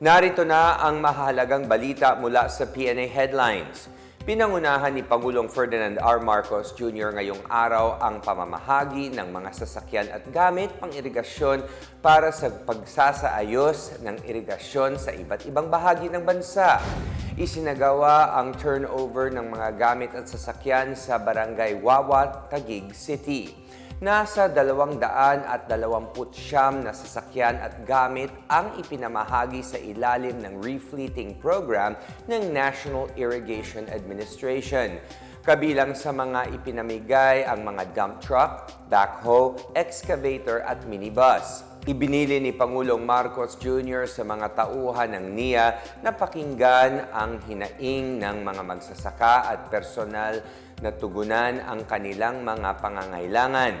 Narito na ang mahalagang balita mula sa PNA Headlines. Pinangunahan ni Pangulong Ferdinand R. Marcos Jr. ngayong araw ang pamamahagi ng mga sasakyan at gamit pang irigasyon para sa pagsasaayos ng irigasyon sa iba't ibang bahagi ng bansa. Isinagawa ang turnover ng mga gamit at sasakyan sa Barangay Wawa, Taguig City. Nasa 229 na sasakyan at gamit ang ipinamahagi sa ilalim ng refleeting program ng National Irrigation Administration. Kabilang sa mga ipinamigay ang mga dump truck, backhoe, excavator at minibus. Ibinili ni Pangulong Marcos Jr. sa mga tauhan ng NIA na pakinggan ang hinaing ng mga magsasaka at personal na tugunan ang kanilang mga pangangailangan.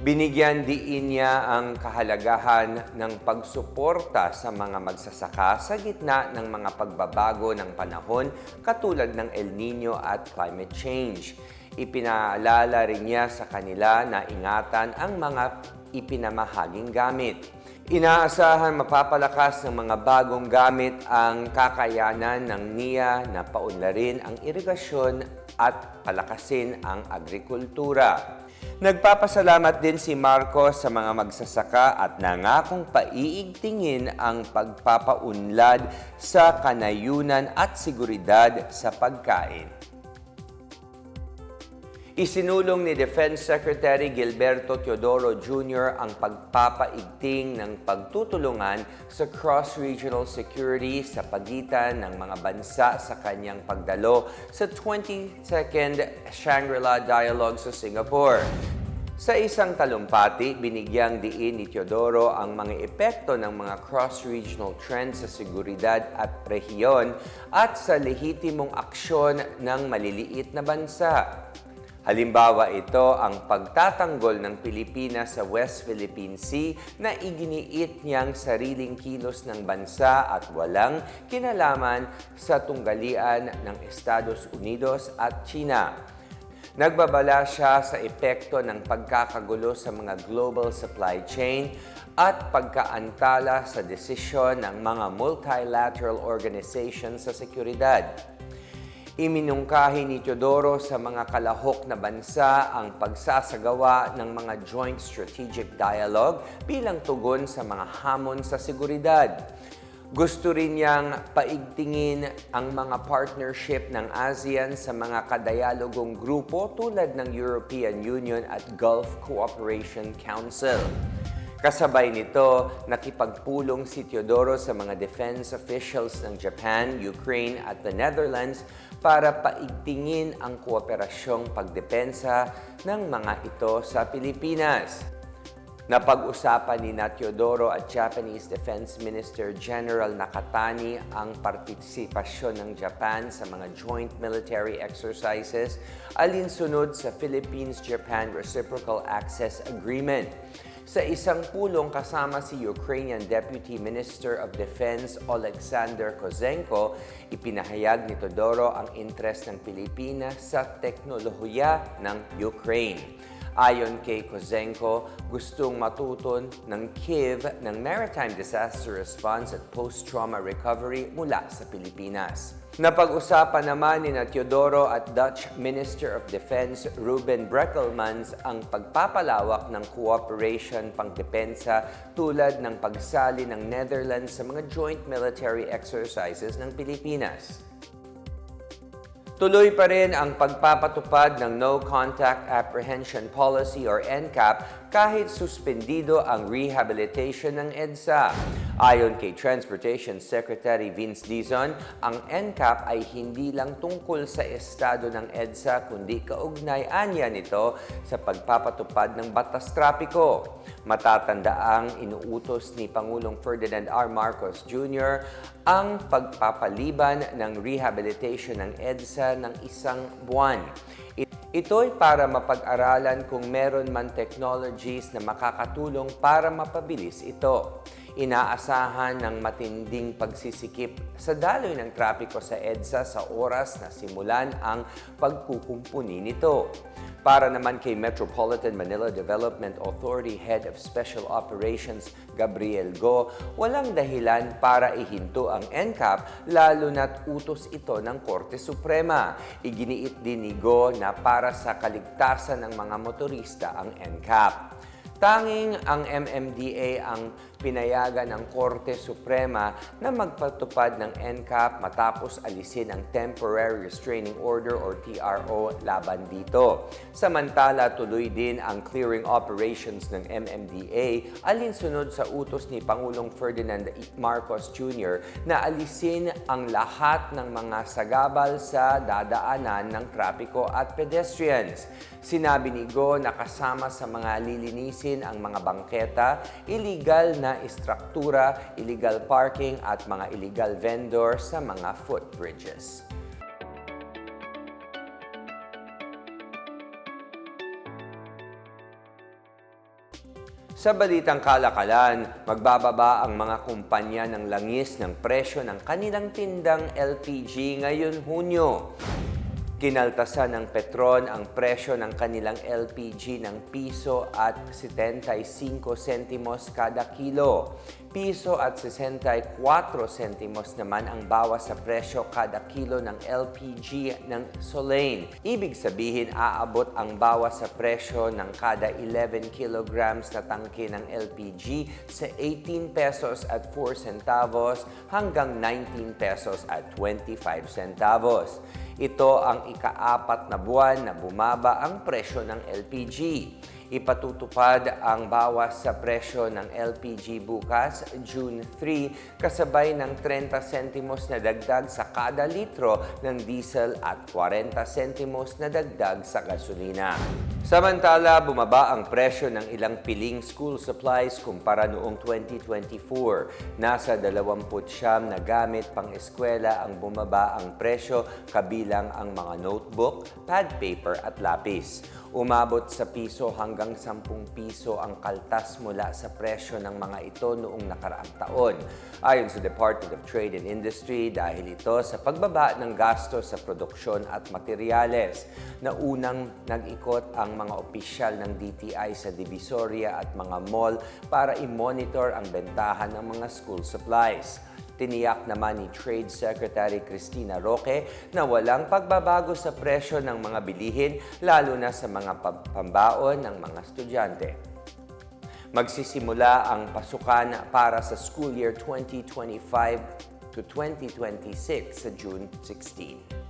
Binigyan diin niya ang kahalagahan ng pagsuporta sa mga magsasaka sa gitna ng mga pagbabago ng panahon katulad ng El Nino at climate change. Ipinaalala rin niya sa kanila na ingatan ang mga ipinamahaging gamit. Inaasahan mapapalakas ng mga bagong gamit ang kakayanan ng NIA na paunlarin ang irigasyon at palakasin ang agrikultura. Nagpapasalamat din si Marcos sa mga magsasaka at nangakong paiigtingin ang pagpapaunlad sa kanayunan at seguridad sa pagkain. Isinulong ni Defense Secretary Gilberto Teodoro Jr. ang pagpapaigting ng pagtutulungan sa cross-regional security sa pagitan ng mga bansa sa kanyang pagdalo sa 22nd Shangri-La Dialogue sa Singapore. Sa isang talumpati, binigyang diin ni Teodoro ang mga epekto ng mga cross-regional trends sa seguridad at rehiyon at sa lehitimong aksyon ng maliliit na bansa. Halimbawa ito ang pagtatanggol ng Pilipinas sa West Philippine Sea na iginiit niyang sariling kilos ng bansa at walang kinalaman sa tunggalian ng Estados Unidos at China. Nagbabala siya sa epekto ng pagkakagulo sa mga global supply chain at pagkaantala sa desisyon ng mga multilateral organizations sa seguridad. Iminungkahi ni Teodoro sa mga kalahok na bansa ang pagsasagawa ng mga joint strategic dialogue bilang tugon sa mga hamon sa seguridad. Gusto rin niyang paigtingin ang mga partnership ng ASEAN sa mga kadayalogong grupo tulad ng European Union at Gulf Cooperation Council. Kasabay nito, nakipagpulong si Teodoro sa mga defense officials ng Japan, Ukraine at the Netherlands para paigtingin ang kooperasyong pagdepensa ng mga ito sa Pilipinas. Napag-usapan ni na Teodoro at Japanese Defense Minister General Nakatani ang partisipasyon ng Japan sa mga joint military exercises alinsunod sa Philippines-Japan Reciprocal Access Agreement. Sa isang pulong kasama si Ukrainian Deputy Minister of Defense Alexander Kozenko, ipinahayag ni Todoro ang interest ng Pilipinas sa teknolohiya ng Ukraine. Ayon kay Kozenko, gustong matuton ng Kiev ng Maritime Disaster Response at Post-Trauma Recovery mula sa Pilipinas. Napag-usapan naman ni na Teodoro at Dutch Minister of Defense Ruben Breckelmans ang pagpapalawak ng cooperation pangdepensa tulad ng pagsali ng Netherlands sa mga joint military exercises ng Pilipinas. Tuloy pa rin ang pagpapatupad ng No Contact Apprehension Policy or NCAP kahit suspendido ang rehabilitation ng EDSA. Ayon kay Transportation Secretary Vince Dizon, ang NCAP ay hindi lang tungkol sa estado ng EDSA kundi kaugnay-anya nito sa pagpapatupad ng batas trapiko. Matatandaang inuutos ni Pangulong Ferdinand R. Marcos Jr. ang pagpapaliban ng rehabilitation ng EDSA ng isang buwan. Ito'y para mapag-aralan kung meron man technologies na makakatulong para mapabilis ito. Inaasahan ng matinding pagsisikip sa daloy ng trapiko sa EDSA sa oras na simulan ang pagkukumpuni nito. Para naman kay Metropolitan Manila Development Authority Head of Special Operations Gabriel Go, walang dahilan para ihinto ang NCAP lalo na't utos ito ng Korte Suprema. Iginiit din ni Go na para sa kaligtasan ng mga motorista ang NCAP. Tanging ang MMDA ang pinayagan ng Korte Suprema na magpatupad ng NCAP matapos alisin ang Temporary Restraining Order or TRO laban dito. Samantala, tuloy din ang clearing operations ng MMDA alinsunod sa utos ni Pangulong Ferdinand Marcos Jr. na alisin ang lahat ng mga sagabal sa dadaanan ng trapiko at pedestrians. Sinabi ni Go na kasama sa mga lilinisin ang mga bangketa, illegal na istruktura, illegal parking at mga illegal vendor sa mga footbridges. Sa balitang kalakalan, magbababa ang mga kumpanya ng langis ng presyo ng kanilang tindang LPG ngayon Hunyo. Kinaltasan ng Petron ang presyo ng kanilang LPG ng piso at 75 sentimos kada kilo. Piso at 64 sentimos naman ang bawas sa presyo kada kilo ng LPG ng Solane. Ibig sabihin aabot ang bawas sa presyo ng kada 11 kilograms na tangke ng LPG sa 18 pesos at 4 centavos hanggang 19 pesos at 25 centavos. Ito ang ikaapat na buwan na bumaba ang presyo ng LPG. Ipatutupad ang bawas sa presyo ng LPG bukas, June 3, kasabay ng 30 sentimos na dagdag sa kada litro ng diesel at 40 sentimos na dagdag sa gasolina. Samantala, bumaba ang presyo ng ilang piling school supplies kumpara noong 2024. Nasa 29 na gamit pang eskwela ang bumaba ang presyo kabilang ang mga notebook, pad paper at lapis. Umabot sa piso hanggang 10 piso ang kaltas mula sa presyo ng mga ito noong nakaraang taon. Ayon sa Department of Trade and Industry, dahil ito sa pagbaba ng gasto sa produksyon at materyales na unang nag-ikot ang mga opisyal ng DTI sa Divisoria at mga mall para i-monitor ang bentahan ng mga school supplies. Tiniyak naman ni Trade Secretary Cristina Roque na walang pagbabago sa presyo ng mga bilihin lalo na sa mga pam- pambaon ng mga estudyante. Magsisimula ang pasukan para sa school year 2025 to 2026 sa June 16.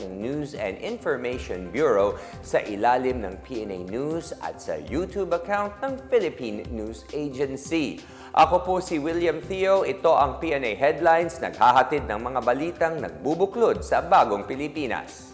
ng News and Information Bureau sa ilalim ng PNA News at sa YouTube account ng Philippine News Agency. Ako po si William Theo. Ito ang PNA Headlines, naghahatid ng mga balitang nagbubuklod sa bagong Pilipinas.